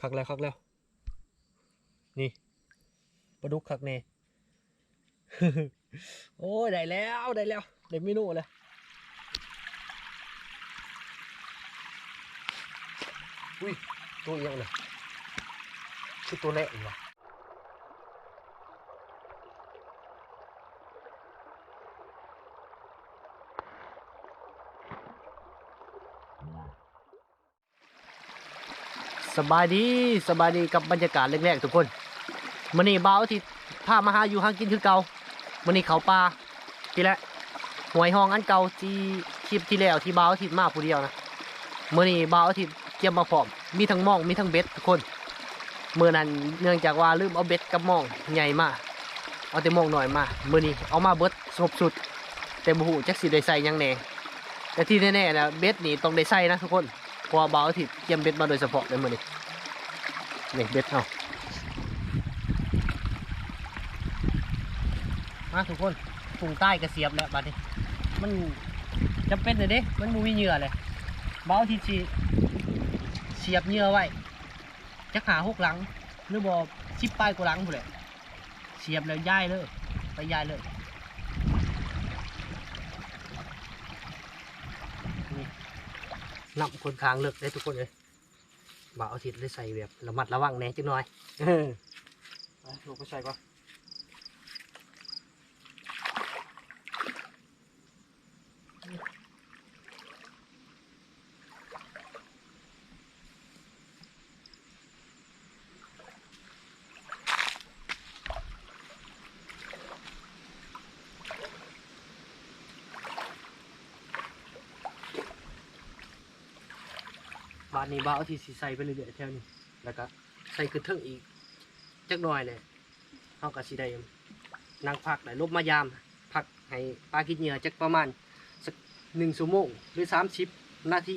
คักแล้วคักแล้ว นี่ปลาดุกคักเน่โอ้ยได้แล้วได้แล้วได้เมนูเลยอุ้ยตัวเอียงเลยคือตัวแรกอีกว่ะ สบายดีสบายดีกับบรรยากาศแรกๆทุกคนมื้อนี้บ่าวอาที่พามาหาอยู่ห้างกินคือเก่ามื้อนี้เขาป่าทีแรกหวยห้องอันเก่าที่คลิปที่แล้วที่บ่าวอาทิตย์มาผู้เดียวนะมื้อนี้บ่าวอาทิตย์เตรียมมาพร้อมมีทั้งมองมีทั้งเบ็ดทุกคนเมื้อนั้นเนื่องจากว่าลืมเอาเบ็ดกับมองใหญ่มาเอาแต่มองหน่อยมาเมื้อนี้เอามาเบิดครบสุดแต่บ่ฮู้จักสิได้ใส่ยังแน่แต่ที่แน่ๆนะเบ็ดนี่ต้องได้ใส่นะทุกคนพราะว่าบ่าวอาทิตย์เตรียมเบ็ดมาโดยเฉพาะเลยมื้อนี้ นี่เบ็ดเอามาทุกคนถุงใต้กระเสียบแล้วบัดนี้ มันจำเป็นเลยเด้มันมูมีเหยื่อเลย เบ้าที่ชีเสียบเหยื่อไว้จะขาหกหลัง หรือบอชิปปลายกูหลังผู้เลยเสียบแล้วย้ายเลย ไปย้ายเลยนี่นำคนค้างเลิกได้ทุกคนเลย บ่าวอาทิตย์เลยใส่แบบระมัดระวังแหน่จังหน่อยเออไปลงไปใส่ก่อน บานนี้บ้าเอาที่สีใส่ไปเรื่อยๆแถวนี้แล้วก็ใส่ขึ้นเทิงอีกจักหน่อยเลยเขาก็สีได้นั่งพักได้ลบมายามพักให้ปลากินเหยื่อจักประมาณสักหนึ่งชั่วโมงหรือสามสิบนาที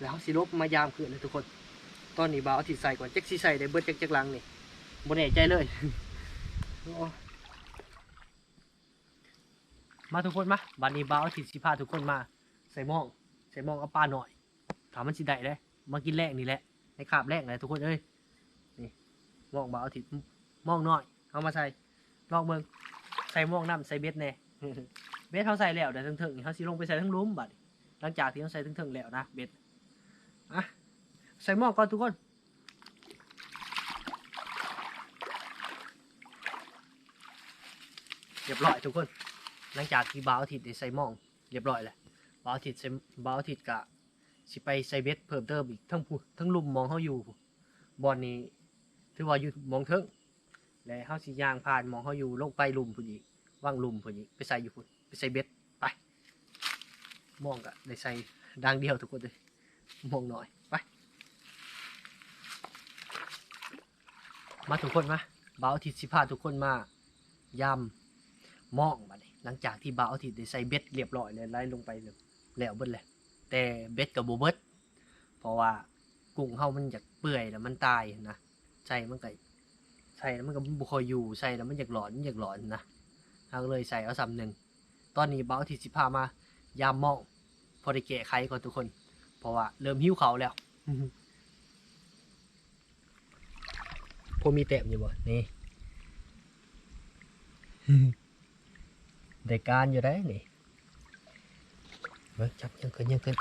แล้วสิลบมายามคืนนะทุกคน ตอนนี้บ้าเอาที่ใส่ก่อนจักสีใส่ได้เบิดจักจักลังนี่บนแน่ใจเลยมาทุกคนมาบานนี้บ้าเอาที่สิพาทุกคนมา ใส่หมองใส่หมองเอาปลาหน่อยถามมันสิได้เลย มากินแรกนี่แหละในคาบแรกเลยทุกคนเอ้ยนี่มองบ่เอาทิศมองน้อยเอามาใส่ลองเบิ่งใส่มองน้ำใส่เบ็ดแน่เบ็ดเขาใส่แล้วเดี๋ยวถึงๆเขาสิลงไปใส่ทั้งลุ้มบัดหลังจากที่เขาใส่ถึงๆแล้วนะเบ็ดอะใส่มองก่อนทุกคนเรียบร้อยทุกคน หลังจากที่บ่าวอาทิตย์ได้ใส่มอง เรียบร้อยแหล้วบ่าวอาทิตย์ใส่บ่าวอาทิตย์กะ สิไปใส่เบ็ดเพิ่มเติมอีกทั้งผู้ทั้งลุมมองเขาอยู่บอลนี้ ถือว่าอยู่มองเทิงและเขาสิยางผ่านมองเขาอยู่ลงไปลุมพุ่นอีกว่างลุมพุ่นอีกไปใส่อยู่พุ่นไปใส่เบ็ดไป มองกะได้ใส่ดังเดียวทุกคนเลยมองหน่อยไปมาทุกคนมาบ่าวอาทิตย์สิพาทุกคนมายำมองบัดนี้หลังจากที่บ่าวอาทิตย์ได้ใส่เบ็ดเรียบร้อยเลยไล่ลงไปเลยแล้วเบิดเลย แต่เบ็ดกับโบเบิดเพราะว่ากุ้งเฮามันอยากเปื่อยแล้วมันตายนะใส่มันก็ใส่แล้วมันก็บุคอยอยู่ใส่แล้วมันอยากหลอนมันอยากหลอนนะเราก็เลยใส่เอาสำหนึ่งตอนนี้เบ้าที่สิพามายามมองพอได้แก้ไขก่อนทุกคน เพราะว่าเริ่มหิวเขาวแล้วพอมีแต้มอยู่บ่นี่ได้การอยู่ได้นี่ เฮ้จับยังขึ้นยังขึ้น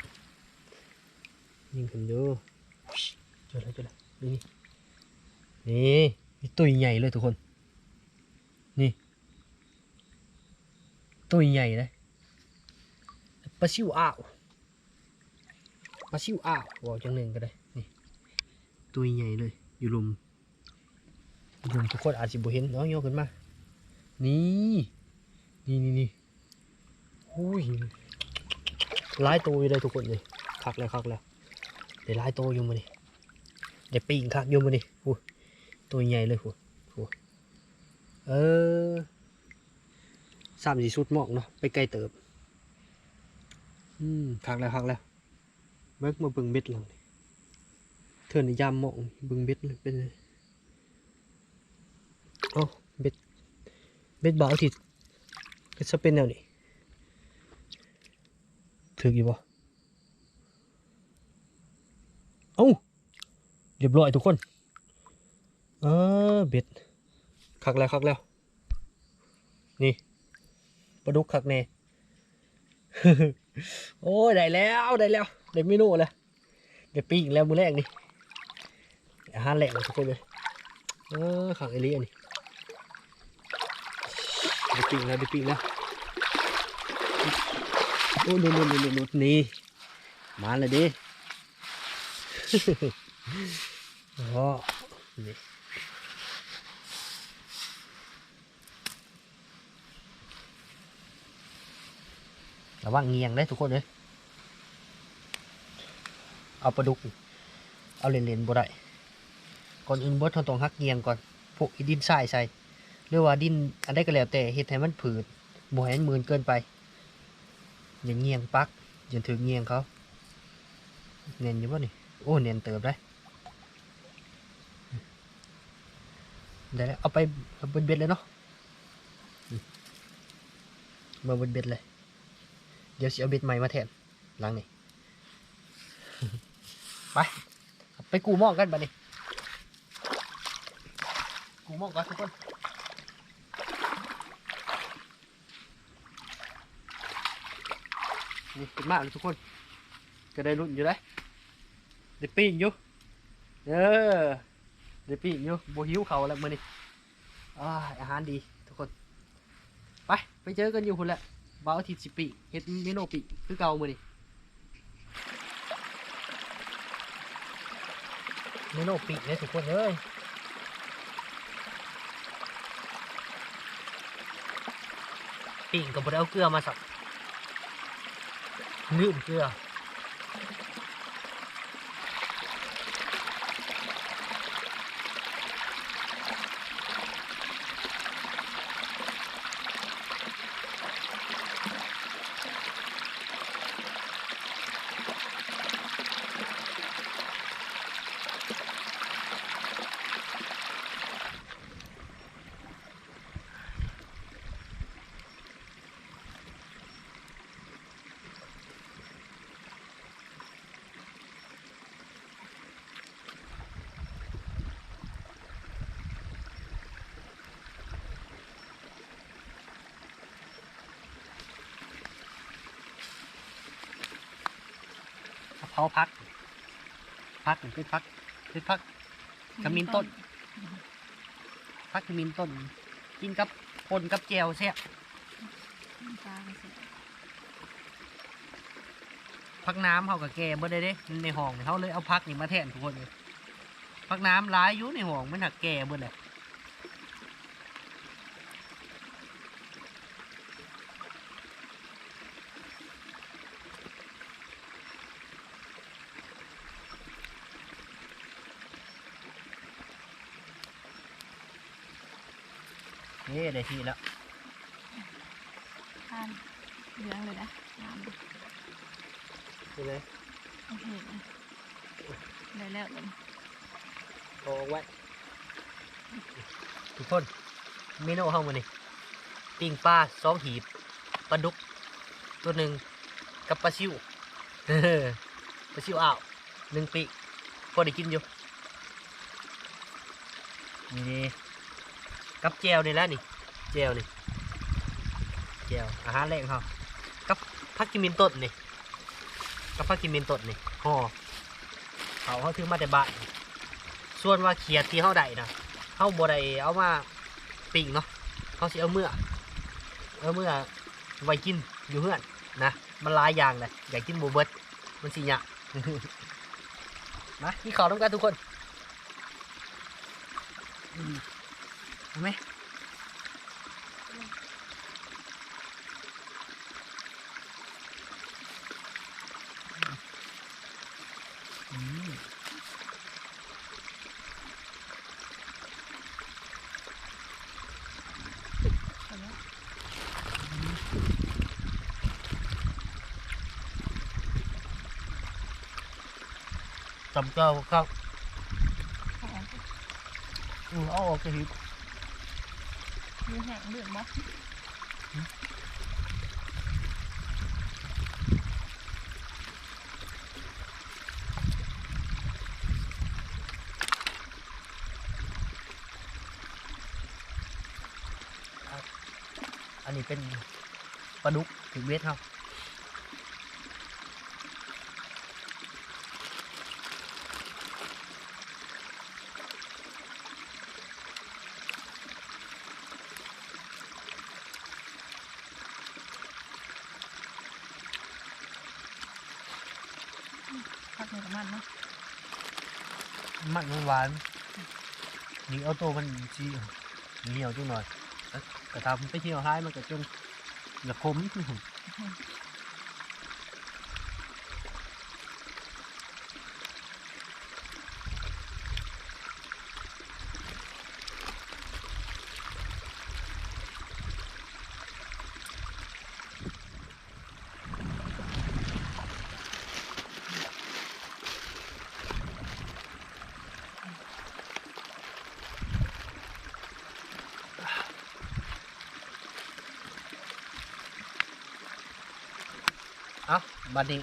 ยิงขึ้นดูเจอแล้วเจอแล้วนี่นี่นี่ตัวใหญ่เลยทุกคน นี่ตัวใหญ่เลยปลาชิวอ้าวปลาชิวอ้าวบอกจังหนึ่งก็ได้นี่ตัวใหญ่เลย อยู่ลุมอยู่ลุมทุกคนอาจจะบ่เห็นเนาะโยกขึ้นมา นี่ นี่นี่นี่โอ้ย หลายตัวอยู่เลยทุกคนเลยคักแล้วคักแล้วเดี๋ยวหลายตัวอยู่มาดิเดี๋ยวปีงคักอยู่มาดิโอ้ตัวใหญ่เลยโอ้ยโอ้ยเออสามสีสุดหมอกเนาะไปไกลเติบอืมคักแล้วคักแล้วเบิกมาบิ่งเบ็ดหลังนี่เธอในยามหมอกบิ่งเบ็ดเลยเป็นไงเอ้าเบ็ดเบ็ดเบาที่ก็จะเป็นแนวนี้ ถึกอยู่บ่เอ้าเรียบร้อยทุกคนเออเบ็ดคักแล้วคักแล้ว นี่ปลาดุกคักแน่โอ้ยได้แล้วได้แล้วได้เมนูแล้วได้ปิ้งแล้วมือแรกนี่อาหารแรกเลยทุกคนเลยเออขังเอเลี่ยนนี่ได้ปิ้งแล้วได้ปิ้งแล้ว โอ้ยนุ่นนุ่นนุ่นนุ่นนี่มาเลยดิอ๋อนี่ระวังเงียงได้ทุกคนเลยเอาปลาดุกนี่เอาเลนๆบ่ได้ ก่อนอื่นบดเราต้องหักเงียงก่อน พวกดินทรายใส่หรือว่าดินอันใดก็แล้วแต่เฮ็ดให้มันผืดบ่ให้มันมืนเกินไป อย่าเงียงปักย่าถึงเงียงเขาเนียนอยู่บ่นี่โอ้เนียนเติบได้ได้แล้วเอาไปเอาบ็ดเบ็ดเลยเนาะมาเบ็ดเบ็ดเลย เดี๋ยวสิเอาเบ็ดใหม่มาแทนหลังนี่ไปไปกูมองกันบัดนี้กูมองก่อนทุกคน นี่เป็นมากเลยทุกคน ก็ได้รุ่นอยู่ได้ได้ปิ้งอยู่เออเดี๋ยวปีกอยู่โบหิวเขาแล้วมือนี้อาอาหารดีทุกคน ไปไปเจอกันอยู่คุณแหละบ่าวอาทิตย์สิปีเฮ็ดเมนูปีคือเก่ามือนี้เมนูปีกเลยทุกคนเอ้ยปีกก็บ่ได้เอาเกลือมาสัก ลืมเก เพราพัก พักหนึ่งคือพักคือพักขมิ้นต้น พักขมิ้นต้น กินกับปนกับแจวแซ่บปลาก็เสร็จพักน้ำเขากับแกบ่ได้เด้ในห้องนี่เขาเลยเอาพักนี่มาแทนทุกคนเลยพักน้ำร้ายอยู่ในห้องมันหักแก่เบิดเลย นี่ได้ทีแล้วทานเหลืองเลยนะน้ำใช่ไหมโอเคนะได้แล้วเลยโอ้ไว้ทุกคนเมนูห้องมันนี่ปิ้งปลาสองหีบปลาดุก ตัวหนึ่งกับปลาซิวปลาซิวอ่าวหนึ่งปีกพอได้กินอยู่นี่ กับแจวนี่แหละนี่แจวนี่แจวอาหารแรงเขากับผักกิมินต้นนี่กับผักกิมินต้นนี่ห่อเขาเขาถือมาแต่บ้านส่วนว่าเขียดที่เขาได้นะเขาบ่ได้เอามาปิ้งเนาะเขาสิเอาเมื่อเอาเมื่อไว้กินอยู่เพื่อนนะมันหลายอย่างเลยอยากกินหมูเบิดมันสิหยะมาที่เขาต้องการทุกคน เห็นไหมอืมจำเก้าครับหอมอืมเอาออกจะหิบ มีแหงเลือดมั้ยอันนี้เป็นปลาดุกถึงเวทครับ พักหนึ่งกับมันเนาะมันมันหวานนี่เอาตัวมันจีเหนียวจังหน่อยแล้วกระทำไปเที่ยวท้ายมันก็จนละคมเอาบัดนี้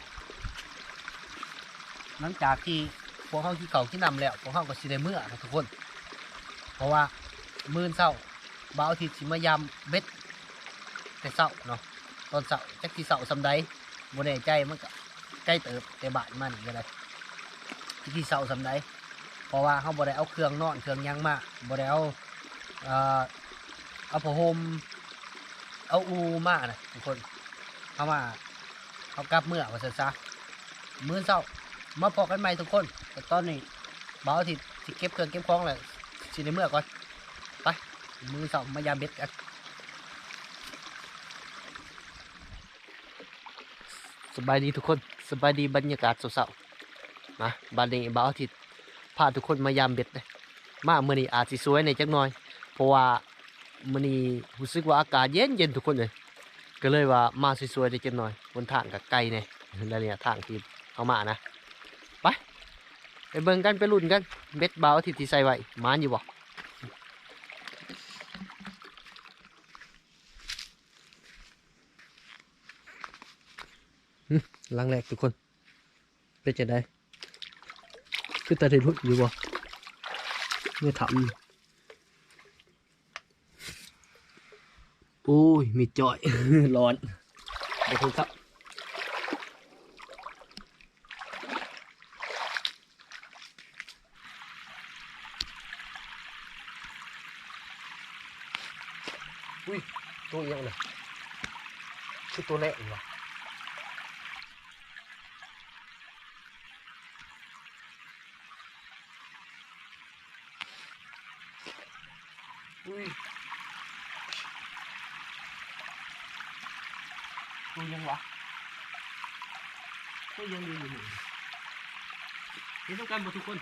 หลังจากที่พวกเขาที่เขาที่นำแล้วพวกเขาก็สิได้เมื่อนะทุกคน เพราะว่ามื้อเช้าบ่าวทิตย์สิมายามเบ็ดแต่เช้าเนาะตอนเช้าจักสิเช้าสำใดบ่แน่ใจมันก็ใกล้เติบแต่บายมันก็ได้จักสิเช้าสำใดเพราะว่าเขาบ่ได้เอาเครื่องนอนเครื่องยังมาบ่ได้เอาเอ่อเอาผ้าห่มเอาอูมานะทุกคนเอามา เอากลับเมื่อว่าซะซะมื้อเช้ามาพอกันใหม่ทุกคนแต่ตอนนี้บ่าวที่สิเก็บเครื่องเก็บของแล้วสิในเมื่อก่อนไปมื้อเช้ามายามเบ็ดกันสบายดีทุกคนสบายดีบรรยากาศเช้าๆมาบัดนี้บ่าวที่พาทุกคนมายามเบ็ดเลยมาเมื้อนี้อาจสิสวยในจักหน่อย เพราะว่ามื้อนี้รู้สึกว่าอากาศเย็นเย็นทุกคนเลย ก็เลยว่ามาสวยๆได้จังหน่อยบนทางกับไกลเนี่ยแล้วเนี่ยทางที่เอามานะไปไปเบิ่งกันไปลุ้นกันเบ็ดเบาที่ที่ใส่ไว้มานอยู่บ่ลังแรกทุกคนเป็นจะได้คือตาได้รุดอยู่บ่เนี่ยทำ อ้ย มีจอย ร้อนเดี๋ยวคุณครับอุ้ยตัวเอียงเลยคือตัวแรกเหรอย ตัวยังวะตัวยังอยู่อยู่เห็นต้องการหมดทุกคน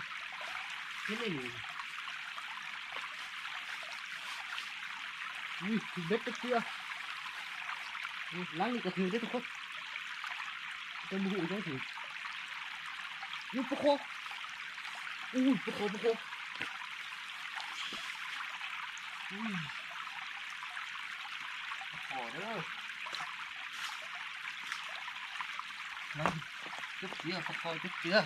เห็นไม่หนีอุ้ยเบ็ดตะเกียบอุ้ยล้างนี่กระถือได้ทุกคนจะมูหูจังถืออุ้ยปะโคอุ้ยปะโคปะโคอุ้ยปะโคเด้อ นั่นจุ๊บเจือพอคอยจุ๊บเจือ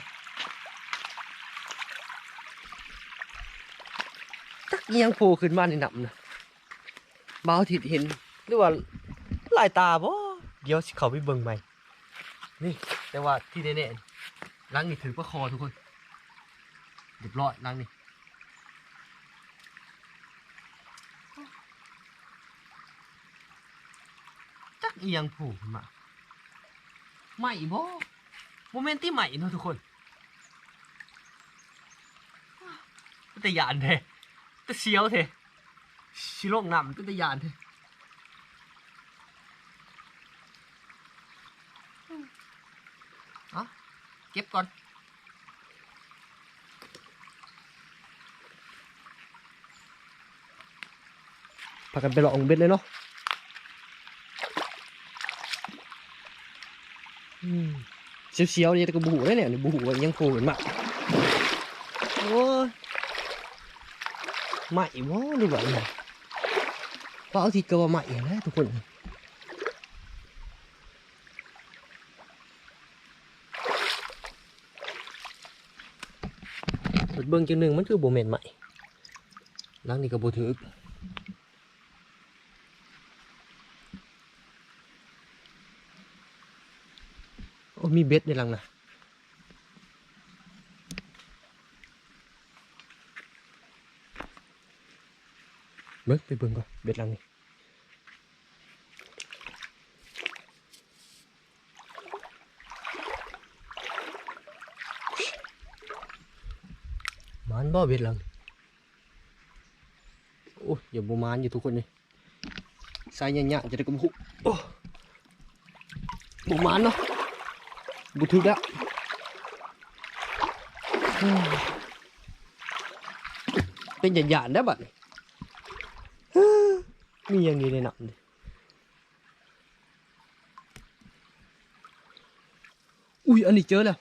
ตักเอียงโผล่ขึ้นมาในหนำนะบ่าวทิดเห็นหรือว่าลายตาบ่เดี๋ยวสิเขาไปเบิ่งใหม่ นี่แต่ว่าที่แน่ๆลังนี่ถือประคอทุกคนเรียบร้อยลังนี่จักเอียงโผล่ขึ้นมา ใหม่บ่โมเมนต์ที่ใหม่เนาะทุกคนแต่ยานเทแต่เสียวเทชิโลกนำแต่ยานเทเอาเก็บก่อนพากันไปลองเบ็ดเลยเนาะ เสียวๆนี่แต่ก็บูหูได้เนี่ยนี่บูหูว่ายังโผล่ขึ้นมาโอ้ยใหม่บ่หรือว่าไงก็เอาทีก็ว่าใหม่นะทุกคนเบิ่งจังหนึ่งมันคือโบเมนใหม่หลังนี่ก็บ่ถือ โอ้ มีเบ็ดในหลังนะเบิ่งไปเบิ่งก่อนเบ็ดหลังนี่มันบ่เบ็ดหลังโอ้ยอย่าบมานอยู่ทุกคนเลยสายหยะๆจะได้กระหุกโอ้บมานเนาะ บุทึกแล้วอืมเป็นหยาๆได้บัดนี้ฮึมีอย่างนี้ในหนังเลยอุ้ยอันนี้เจอแล้ว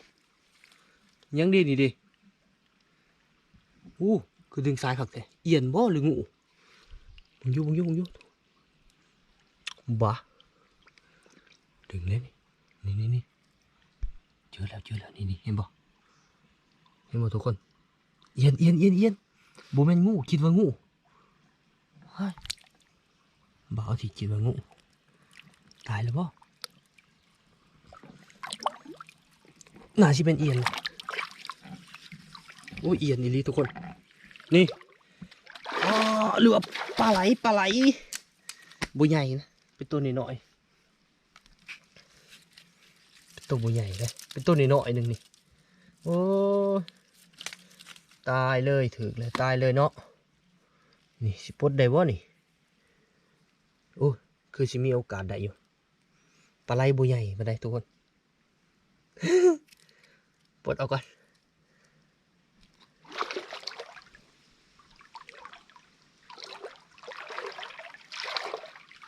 ยังดีนี่ดิโอ้คือดึงสายขักแต่เอียนบ่หรืองูมึงอยุ่มึงอยุ่มึงอยุ่บ้าดึงเลยนี่นี่นี่ นี่เจอแล้วเจอแล้วนี่นี่เห็นบ่เห็นบ่ทุกคนเอียนเอียนเอียนเอียนโบแมนงูคิดว่างูเฮ้ยบ้าเอาที่คิดว่างูตายแล้วบ่น่าสิเป็นเอียนโอ้ยเอียนนี่ลีทุกคน นี่อ๋อเรือปลาไหลปลาไหลบัวใหญ่นะเป็นตัวน้อยๆเป็นตัวบัวใหญ่เลย เป็นตัวน้อยหนึ่งนี่ โอ้ตายเลยถึกเลยตายเลยเนาะ นี่สิปดได้บ่นี่ โอ้คือสิมีโอกาสได้อยู่ ปลาไหลบัวใหญ่มาได้ทุกคน ปลดเอาก่อน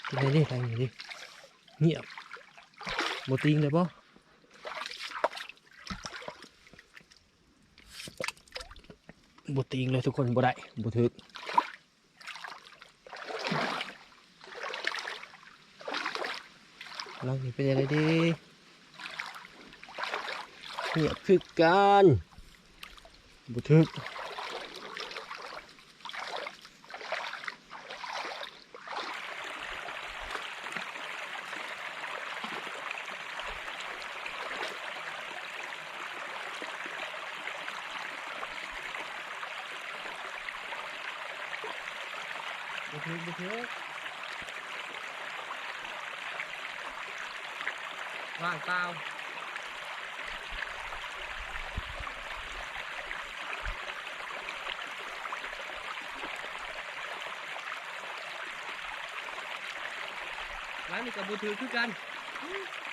ไปไหนดิไปไหนดิเงียบโมติงเลยป่ะ บติงเลยทุกคนบ่ได้บ่ถึกลองนี่เป็นยังไงดีเงียบคือกันบ่ถึกบุทึกบุทึก ว่างเปล่าร้านนี้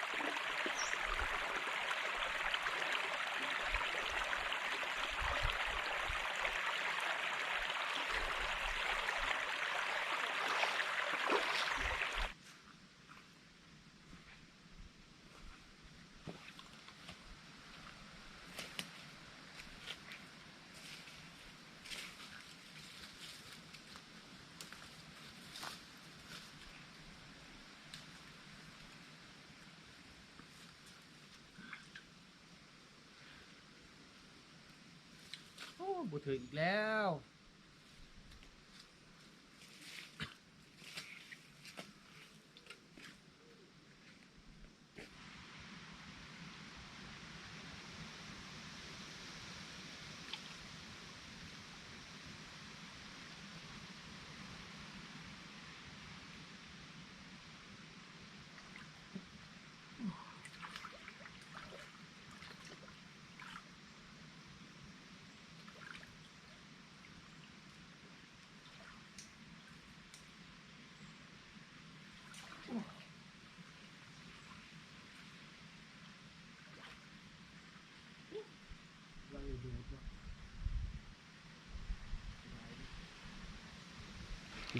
โอ้บุถึงอีกแล้ว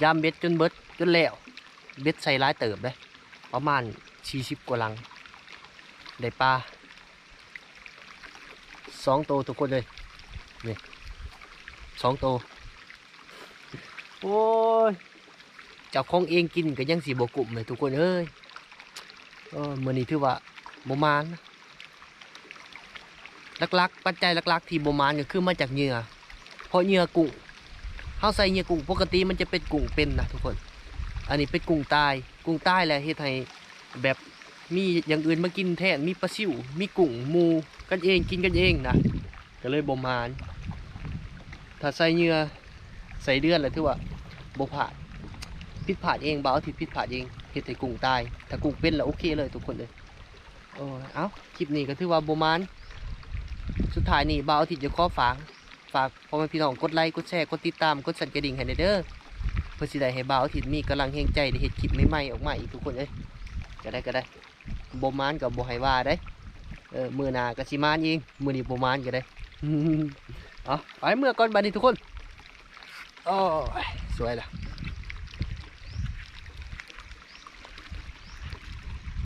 ยามเบ็ดจนเบิดจนแล้วเบ็ดใส่ร้ายเติบเลยประมาณสี่สิบกว่าลัง ได้ปลาสองโตวทุกคนเลยนี่สองโตวโอ้ยเจ้าของเองกินก็ยังสีบกุ่มเลยทุกคนเอ้ยเออมื่อนี้ถือว่าบมานนะลักปัจจัยลักๆที่บมานก็คือมาจากเหงื่อเพราะเหงื่อกุ้ง เขาใส่เหยื่อกุ้งปกติมันจะเป็นกุ้งเป็นนะทุกคน อันนี้เป็นกุ้งตาย กุ้งตายแหละเฮ็ดให้แบบมีอย่างอื่นมากินแทนมีปลาซิวมีกุ้งมูกันเองกินกันเองนะก็เลยบ่มานถ้าใส่เหงื่อใส่เดือนแล้วถือว่าบ่ผ่าดผิดพลาดเองบ่าวอาทิตย์ผิดพลาดเองเฮ็ดให้กุ้งตายถ้ากุ้งเป็นแล้วโอเคเลยทุกคนเลยโอ้เอ้าคลิปนี้ก็ถือว่าบ่มานสุดท้ายนี่บ่าวอาทิตย์จะขอฝาก ฝากพ่อแม่พี่น้องกดไลค์กดแชร์กดติดตามกดสั่นกระดิ่งให้เด้อเพื่อสิได้ให้บ่าวถิ่นมีกำลังแห่งใจได้เห็ดคลิปใหม่ๆออกมาอีกทุกคนเอ้ยก็ได้ก็ได้บ่มานกับ่ไฮว่าได้เออมือหนากระชิมานเองมือนี้บ่มานก็ได้อ๋อไปเมื่อก่อนบัดนี้ทุกคนโอ้สวยละ